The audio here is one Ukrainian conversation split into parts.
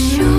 you.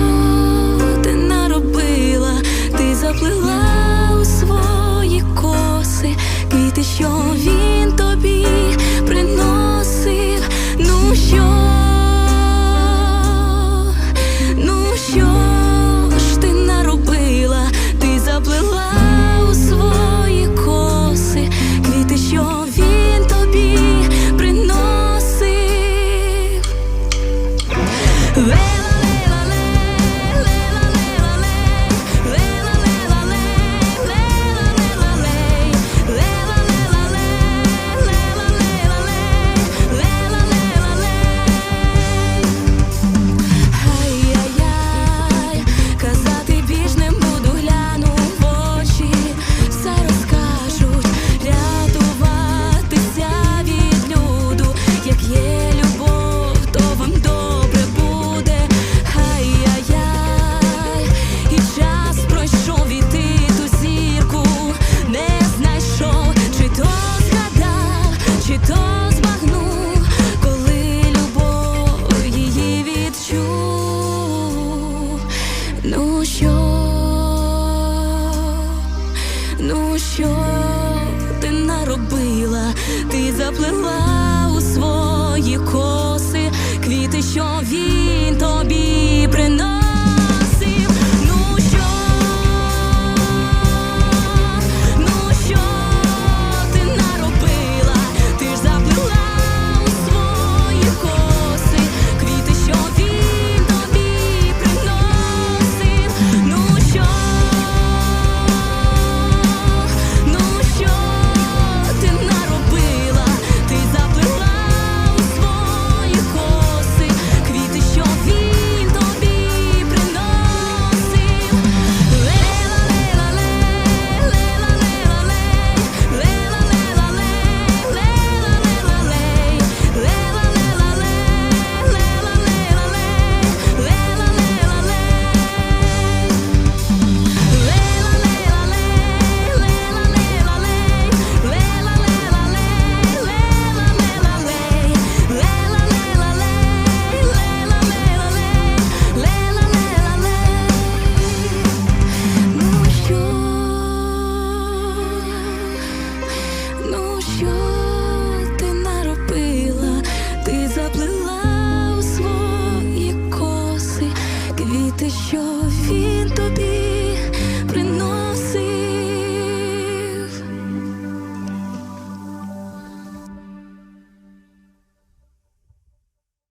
Що, ну що ти наробила, ти заплила. вірити, що він тобі.